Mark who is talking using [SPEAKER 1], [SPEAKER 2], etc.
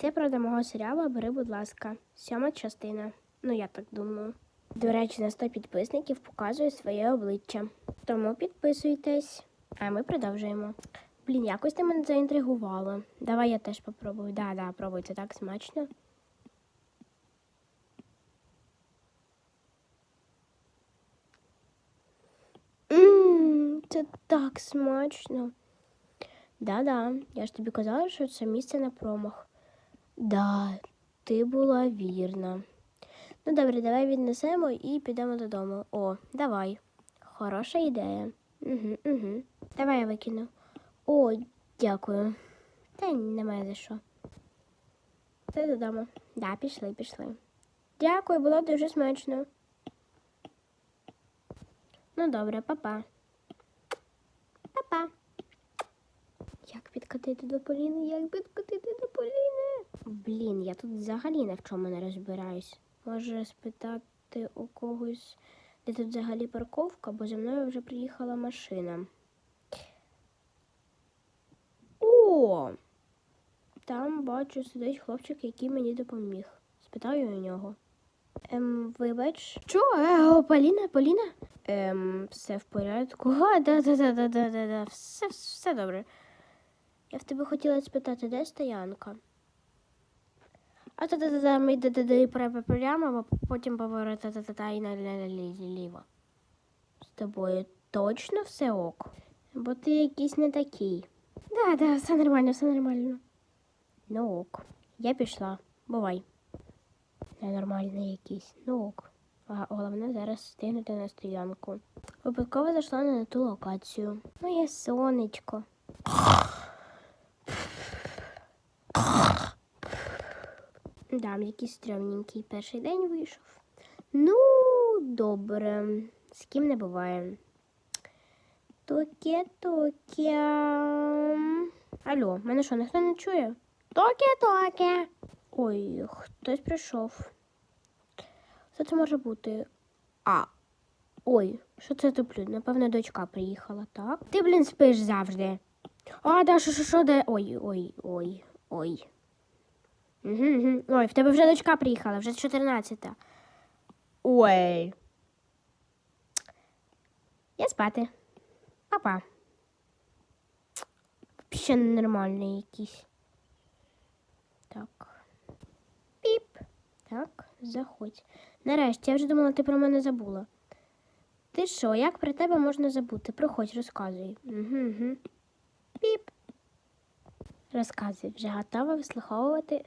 [SPEAKER 1] Це правда мого серіалу Бери, будь ласка, сьома частина. Ну, я так думаю. До речі, на 100 підписників показую своє обличчя. Тому підписуйтесь, а ми продовжуємо. Блін, якось ти мене заінтригувало. Давай я теж попробую. Да, да, пробуй, це так смачно. Ммм, це так смачно. Да-да, я ж тобі казала, що це місце на промах. Да, ти була вірна. Ну добре, давай віднесемо і підемо додому. О, давай. Хороша ідея. Угу, угу. Давай я викину. О, дякую. Та немає за що. Ти додому. Да, пішли, пішли. Дякую, було дуже смачно. Ну добре, папа. Папа. Як підкатити до Поліни? Як підкатити до Поліни? Блін, я тут взагалі не в чому не розбираюсь. Може спитати у когось, де тут взагалі парковка, бо за мною вже приїхала машина. О! Там бачу сидить хлопчик, який мені допоміг. Спитаю у нього. Ем, вибач. Що? Е, Поліна, Поліна? Ем, все в порядку. А, да, да, да, да, да, да, да. Все, все добре. Я в тебе хотіла спитати, де стоянка? А та та та та ми де прямо, а потім поворот та та та і наліво. З тобою точно все ок? Бо ти якийсь не такий. Да, да, все нормально, все нормально. Ну ок. Я пішла. Бувай. Ненормальний якийсь. Ну ок. А головне зараз встигнути на стоянку. Випадково зайшла на ту локацію. Моє сонечко. Да, якийсь стрьомненький перший день вийшов. Ну, добре. З ким не буває. Токе-токе. Алло, мене що, ніхто не чує? Токе-токе. Ой, хтось прийшов. Що це може бути? А. Ой, що це туплю? Напевно, дочка приїхала, так? Ти, блін, спиш завжди. А, да, що, що, що, де? Ой, ой, ой, ой. Угу, угу. Ой, в тебе вже дочка приїхала, вже 14-та. Ой. Я спати. Папа. Ще ненормальний якийсь. Так. Піп. Так, заходь. Нарешті, я вже думала, ти про мене забула. Ти що, як про тебе можна забути? Проходь, розказуй. Угу, угу. Піп. Розказуй, вже готова вислуховувати